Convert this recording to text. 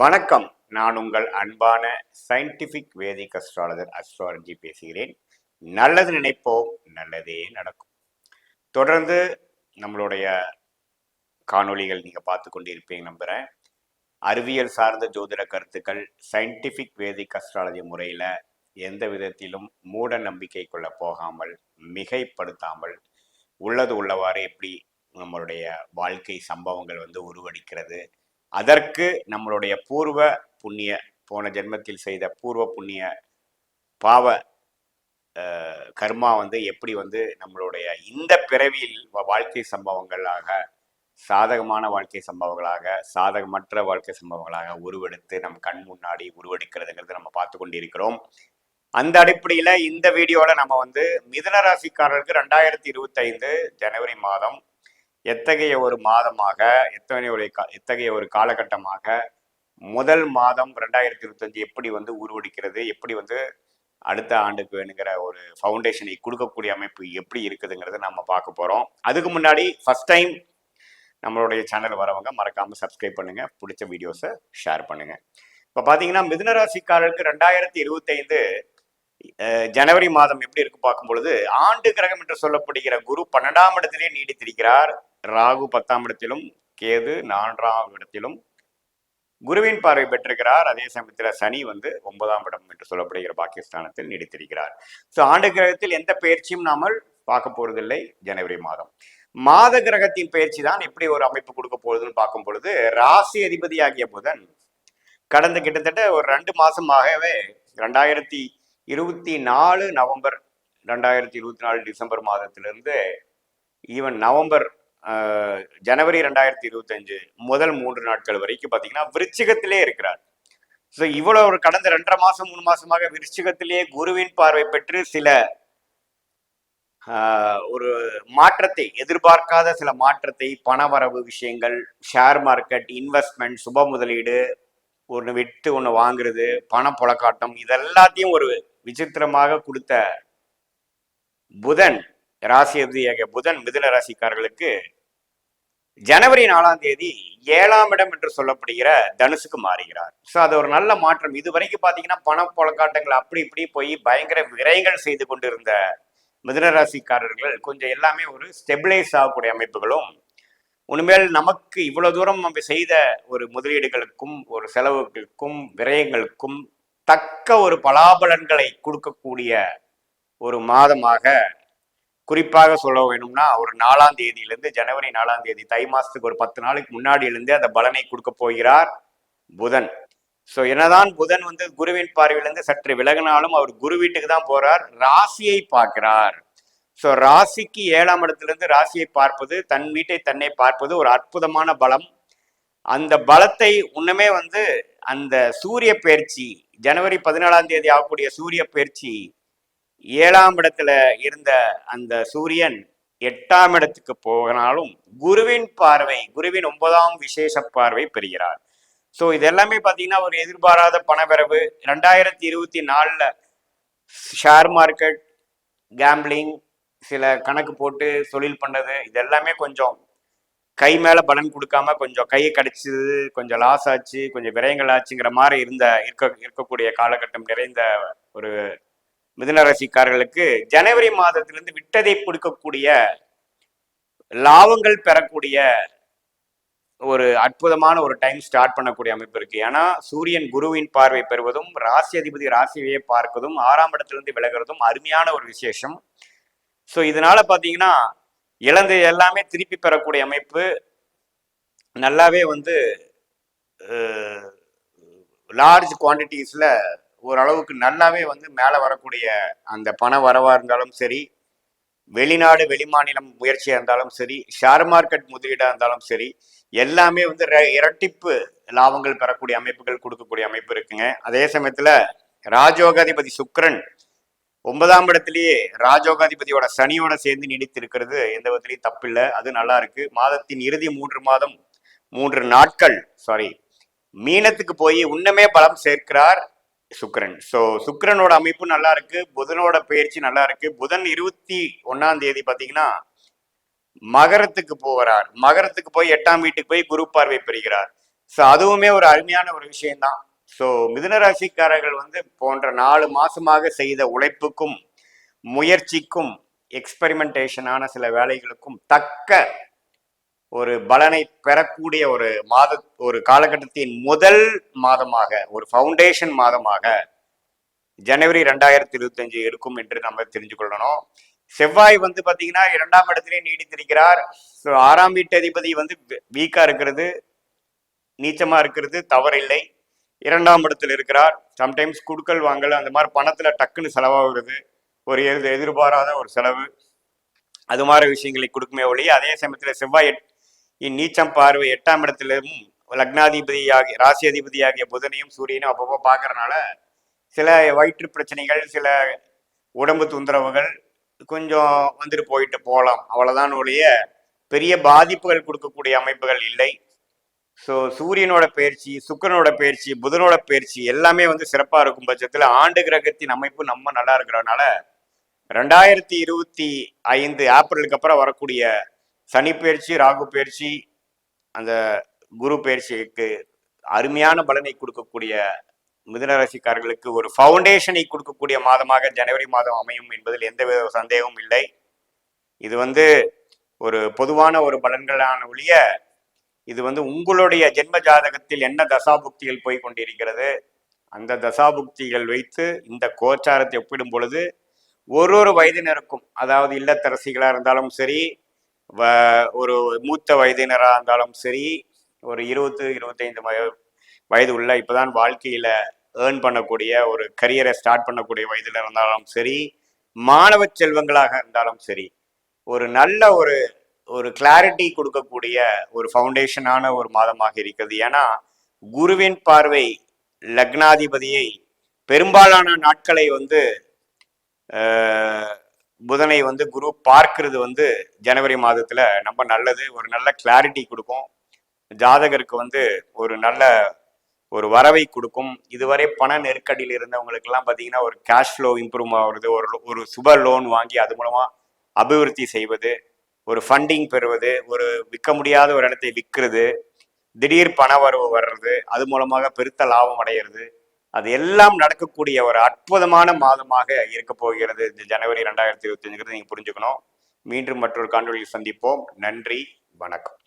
வணக்கம். நான் உங்கள் அன்பான சயின்டிபிக் வேதிக் அஸ்ட்ராலஜர் அஸ்ட்ராலஜி பேசுகிறேன். நல்லது நினைப்போம் நல்லதே நடக்கும். தொடர்ந்து நம்மளுடைய காணொளிகள் நீங்கள் பார்த்து கொண்டு இருப்பீங்க நம்புகிறேன் அறிவியல் சார்ந்த ஜோதிட கருத்துக்கள் சயின்டிஃபிக் வேதிக் அஸ்ட்ராலஜி முறையில் எந்த விதத்திலும் மூட நம்பிக்கை கொள்ள போகாமல் மிகைப்படுத்தாமல் உள்ளது உள்ளவாறு எப்படி நம்மளுடைய வாழ்க்கை சம்பவங்கள் வந்து உருவடிக்கிறது அதற்கு நம்மளுடைய பூர்வ புண்ணிய போன ஜென்மத்தில் செய்த பூர்வ புண்ணிய பாவ கர்மா வந்து எப்படி வந்து நம்மளுடைய இந்த பிறவியில் வாழ்க்கை சம்பவங்களாக சாதகமான வாழ்க்கை சம்பவங்களாக சாதகமற்ற வாழ்க்கை சம்பவங்களாக உருவெடுத்து நம் கண் முன்னாடி உருவெடுக்கிறதுங்கிறது நம்ம பார்த்து கொண்டிருக்கிறோம் அந்த அடிப்படையில் இந்த வீடியோவில் நம்ம வந்து மிதுன ராசிக்காரருக்கு ரெண்டாயிரத்தி இருபத்தைந்து ஜனவரி மாதம் எத்தகைய ஒரு மாதமாக எத்தகைய ஒரு கா- எத்தகைய ஒரு காலகட்டமாக முதல் மாதம் ரெண்டாயிரத்தி இருபத்தஞ்சு எப்படி வந்து உருவடிக்கிறது எப்படி வந்து அடுத்த ஆண்டுக்கு வேணுங்கிற ஒரு ஃபவுண்டேஷனை கொடுக்கக்கூடிய அமைப்பு எப்படி இருக்குதுங்கிறத நம்ம பார்க்க போகிறோம் அதுக்கு முன்னாடி ஃபஸ்ட் டைம் நம்மளுடைய சேனல் வரவங்க மறக்காமல் சப்ஸ்கிரைப் பண்ணுங்க பிடிச்ச வீடியோஸை ஷேர் பண்ணுங்க. இப்போ பார்த்தீங்கன்னா மிதுனராசிக்காரருக்கு ரெண்டாயிரத்தி இருபத்தைந்து ஜனவரி மாதம் எப்படி இருக்கு பார்க்கும் பொழுது ஆண்டு கிரகம் என்று சொல்லப்படுகிற குரு பன்னெண்டாம் இடத்திலே நீடித்திருக்கிறார். ராகு பத்தாம் இடத்திலும் கேது நான்காம் இடத்திலும் குருவின் பார்வை பெற்றிருக்கிறார். அதே சமயத்தில் சனி வந்து ஒன்பதாம் இடம் என்று சொல்லப்படுகிற பாகிஸ்தானத்தில் நீடித்திருக்கிறார். ஸோ ஆண்டு கிரகத்தில் எந்த பயிற்சியும் நாமல் பார்க்க போறதில்லை. ஜனவரி மாதம். மாத கிரகத்தின் பயிற்சி தான் எப்படி ஒரு அமைப்பு கொடுக்க போகுதுன்னு பார்க்கும் பொழுது ராசி அதிபதியாகிய புதன் கடந்த கிட்டத்தட்ட ஒரு ரெண்டு மாசமாகவே ரெண்டாயிரத்தி இருபத்தி நாலு நவம்பர் ரெண்டாயிரத்தி இருபத்தி நாலு டிசம்பர் மாதத்திலிருந்து ஈவன் நவம்பர் ஜனவரி ரெண்டாயிரத்தி இருபத்தஞ்சு முதல் மூன்று நாட்கள் வரைக்கும் பார்த்தீங்கன்னா விருச்சிகத்திலே இருக்கிறார். ஸோ இவ்வளோ ஒரு கடந்த ரெண்டரை மாசம் மூணு மாசமாக விருச்சிகத்திலேயே குருவின் பார்வை பெற்று சில ஆஹ், ஒரு மாற்றத்தை எதிர்பார்க்காத சில மாற்றத்தை பணவரவு விஷயங்கள் ஷேர் மார்க்கெட் இன்வெஸ்ட்மெண்ட் சுப முதலீடு ஒன்று விட்டு ஒன்று வாங்குறது பண புழக்காட்டம் இதெல்லாத்தையும் ஒரு விசித்திரமாக கொடுத்த புதன் ராசி அதிபதியாகிய புதன் மிதுன ராசிக்காரர்களுக்கு ஜனவரி நாலாம் தேதி ஏழாம் இடம் என்று சொல்லப்படுகிற தனுசுக்கு மாறுகிறார். ஸோ அது ஒரு நல்ல மாற்றம். இது வரைக்கும் பார்த்தீங்கன்னா பண புழக்காட்டங்கள் அப்படி இப்படி போய் பயங்கர விரைகள் செய்து கொண்டிருந்த மிதுன ராசிக்காரர்கள் கொஞ்சம் எல்லாமே ஒரு ஸ்டெபிளைஸ் ஆகக்கூடிய அமைப்புகளும் உண்மையில் நமக்கு இவ்வளவு தூரம் நம்ம செய்த ஒரு முதலீடுகளுக்கும் ஒரு செலவுகளுக்கும் விரயங்களுக்கும் தக்க ஒரு பலாபலன்களை கொடுக்கக்கூடிய ஒரு மாதமாக குறிப்பாக சொல்ல வேணும்னா ஒரு நாலாம் தேதியிலிருந்து ஜனவரி நாலாம் தேதி தை மாசத்துக்கு ஒரு பத்து நாளைக்கு முன்னாடியிலிருந்து அந்த பலனை கொடுக்க போகிறார் புதன். ஸோ என்னதான் புதன் வந்து குருவின் பார்வையிலிருந்து சற்று விலகினாலும் அவர் குரு வீட்டுக்கு தான் போறார் ராசியை பார்க்கிறார். ஸோ ராசிக்கு ஏழாம் இடத்திலிருந்து ராசியை பார்ப்பது தன் வீட்டை தன்னை பார்ப்பது ஒரு அற்புதமான பலம். அந்த பலத்தை உன்னுமே வந்து அந்த சூரிய பயிற்சி ஜனவரி பதினாலாம் தேதி ஆகக்கூடிய சூரிய பயிற்சி ஏழாம் இடத்துல இருந்த அந்த சூரியன் எட்டாம் இடத்துக்கு போகினாலும் குருவின் பார்வை குருவின் ஒன்பதாம் விசேஷ பார்வை பெறுகிறார். ஸோ இது எல்லாமே பார்த்தீங்கன்னா ஒரு எதிர்பாராத பணவரவு. ரெண்டாயிரத்தி இருபத்தி நாலில் ஷேர் மார்க்கெட் கேம்பிளிங் சில கணக்கு போட்டு தொழில் பண்ணது இது எல்லாமே கொஞ்சம் கை மேலே பலன் கொடுக்காம கொஞ்சம் கையை கடிச்சது கொஞ்சம் லாஸ் ஆச்சு கொஞ்சம் விரயங்கள் ஆச்சுங்கிற மாதிரி இருந்த இருக்க இருக்கக்கூடிய காலகட்டம் நிறைந்த ஒரு மிதுனராசிக்காரர்களுக்கு ஜனவரி மாதத்திலிருந்து விட்டதை கொடுக்கக்கூடிய லாபங்கள் பெறக்கூடிய ஒரு அற்புதமான ஒரு டைம் ஸ்டார்ட் பண்ணக்கூடிய அமைப்பு இருக்கு. ஏன்னா சூரியன் குருவின் பார்வை பெறுவதும் ராசி அதிபதி ராசியை பார்க்கதும் ஆறாம் இடத்திலிருந்து விலகிறதும் அருமையான ஒரு விசேஷம். ஸோ இதனால பார்த்தீங்கன்னா இழந்து எல்லாமே திருப்பி பெறக்கூடிய அமைப்பு. நல்லாவே வந்து லார்ஜ் குவான்டிட்டிஸில் ஓரளவுக்கு நல்லாவே வந்து மேலே வரக்கூடிய அந்த பண வரவாக இருந்தாலும் சரி வெளிநாடு வெளிமாநிலம் முயற்சியாக இருந்தாலும் சரி ஷேர் மார்க்கெட் முதலீடாக இருந்தாலும் சரி எல்லாமே வந்து ர- இரட்டிப்பு லாபங்கள் பெறக்கூடிய அமைப்புகள் கொடுக்கக்கூடிய அமைப்பு இருக்குங்க. அதே சமயத்தில் ராஜோகாதிபதி சுக்கரன் ஒன்பதாம் இடத்திலேயே ராஜோகாதிபதியோட சனியோட சேர்ந்து நீடித்திருக்கிறது. எந்த விதத்திலையும் தப்பில்லை. அது நல்லா இருக்கு. மாதத்தின் இறுதி மூன்று மாதம் மூன்று நாட்கள் சாரி மீனத்துக்கு போய் உன்னமே பலம் சேர்க்கிறார். சுக்கரன். ஸோ சுக்கரனோட அமைப்பு நல்லா இருக்கு புதனோட பயிற்சி நல்லா இருக்கு புதன் இருபத்தி ஒன்னாம் தேதி பார்த்தீங்கன்னா மகரத்துக்கு போகிறார் மகரத்துக்கு போய் எட்டாம் வீட்டுக்கு போய் குரு பார்வை பெறுகிறார். ஸோ அதுவுமே ஒரு அருமையான ஒரு விஷயம்தான். ஸோ மிதுனராசிக்காரர்கள் வந்து போன்ற நாலு மாசமாக செய்த உழைப்புக்கும் முயற்சிக்கும் எக்ஸ்பெரிமெண்டேஷனான சில வேலைகளுக்கும் தக்க ஒரு பலனை பெறக்கூடிய ஒரு மாத ஒரு காலகட்டத்தின் முதல் மாதமாக ஒரு ஃபவுண்டேஷன் மாதமாக ஜனவரி ரெண்டாயிரத்தி இருபத்தஞ்சு இருக்கும் என்று நம்ம தெரிஞ்சு கொள்ளணும் செவ்வாய் வந்து பாத்தீங்கன்னா இரண்டாம் இடத்திலே நீடித்திருக்கிறார். ஸோ ஆறாம் வீட்டு அதிபதி வந்து வீக்கா இருக்கிறது நீச்சமா இருக்கிறது தவறில்லை. இரண்டாம் இடத்தில் இருக்கிறார். சம்டைம்ஸ் குடுக்கல் வாங்கல் அந்த மாதிரி பணத்துல டக்குன்னு செலவாகிறது ஒரு எதிர்பாராத ஒரு செலவு. அது மாதிரி விஷயங்களை கொடுக்குமே ஒழி அதே சமயத்தில் செவ்வாய் இந்நீச்சம் பார்வை எட்டாம் இடத்திலும் லக்னாதிபதியாகிய ராசி அதிபதியாகிய புதனையும் சூரியனும் அப்பப்போ பார்க்கறனால சில வயிற்று பிரச்சனைகள் சில உடம்பு தொந்தரவுகள் கொஞ்சம் வந்துட்டு போயிட்டு போகலாம். அவ்வளோதான் ஒழிய பெரிய பாதிப்புகள் கொடுக்கக்கூடிய அமைப்புகள் இல்லை. ஸோ சூரியனோட பயிற்சி சுக்கரனோட பயிற்சி புதனோட பயிற்சி எல்லாமே வந்து சிறப்பாக இருக்கும் பட்சத்தில் ஆண்டு கிரகத்தின் அமைப்பு நம்ம நல்லா இருக்கிறதுனால ரெண்டாயிரத்தி இருபத்தி ஐந்து ஏப்ரலுக்கு அப்புறம் வரக்கூடிய சனி பயிற்சி ராகு பயிற்சி அந்த குரு பயிற்சிக்கு அருமையான பலனை கொடுக்கக்கூடிய மிதுனராசிக்காரர்களுக்கு ஒரு ஃபவுண்டேஷனை கொடுக்கக்கூடிய மாதமாக ஜனவரி மாதம் அமையும் என்பதில் எந்தவித சந்தேகமும் இல்லை. இது வந்து ஒரு பொதுவான ஒரு பலன்களான ஒழிய இது வந்து உங்களுடைய ஜென்ம ஜாதகத்தில் என்ன தசாபுக்திகள் போய் கொண்டிருக்கிறது அந்த தசாபுக்திகள் வைத்து இந்த கோச்சாரத்தை ஒப்பிடும் பொழுது ஒரு ஒரு வயதினருக்கும் அதாவது இல்லத்தரசிகளாக இருந்தாலும் சரி ஒரு மூத்த வயதினராக இருந்தாலும் சரி ஒரு இருபது இருபத்தைந்து வயது உள்ள இப்போதான் வாழ்க்கையில் ஏர்ன் பண்ணக்கூடிய ஒரு கரியரை ஸ்டார்ட் பண்ணக்கூடிய வயதில் இருந்தாலும் சரி மாணவ செல்வங்களாக இருந்தாலும் சரி ஒரு நல்ல ஒரு ஒரு கிளாரிட்டி கொடுக்கக்கூடிய ஒரு ஃபவுண்டேஷனான ஒரு மாதமாக இருக்கிறது. ஏன்னா குருவின் பார்வை லக்னாதிபதியை பெரும்பாலான நாட்களை வந்து புதனை வந்து குரு பார்க்கிறது வந்து ஜனவரி மாதத்துல ரொம்ப நல்லது. ஒரு நல்ல கிளாரிட்டி கொடுக்கும். ஜாதகருக்கு வந்து ஒரு நல்ல ஒரு வரவை கொடுக்கும். இதுவரை பண நெருக்கடியில் இருந்தவங்களுக்கெல்லாம் பார்த்தீங்கன்னா ஒரு கேஷ் ஃப்ளோ இம்ப்ரூவ் ஆகுறது ஒரு ஒரு சுப லோன் வாங்கி அது மூலமா அபிவிருத்தி செய்வது ஒரு ஃபண்டிங் பெறுவது ஒரு விற்க முடியாத ஒரு இடத்தை விற்கிறது திடீர் பண வரவு வர்றது அது மூலமாக பெருத்த லாபம் அடையிறது. அது எல்லாம் நடக்கக்கூடிய ஒரு அற்புதமான மாதமாக இருக்க போகிறது. இந்த ஜனவரி ரெண்டாயிரத்தி இருபத்தி நீங்க புரிஞ்சுக்கணும். மீண்டும் மற்றொரு காணொலியில் சந்திப்போம். நன்றி. வணக்கம்.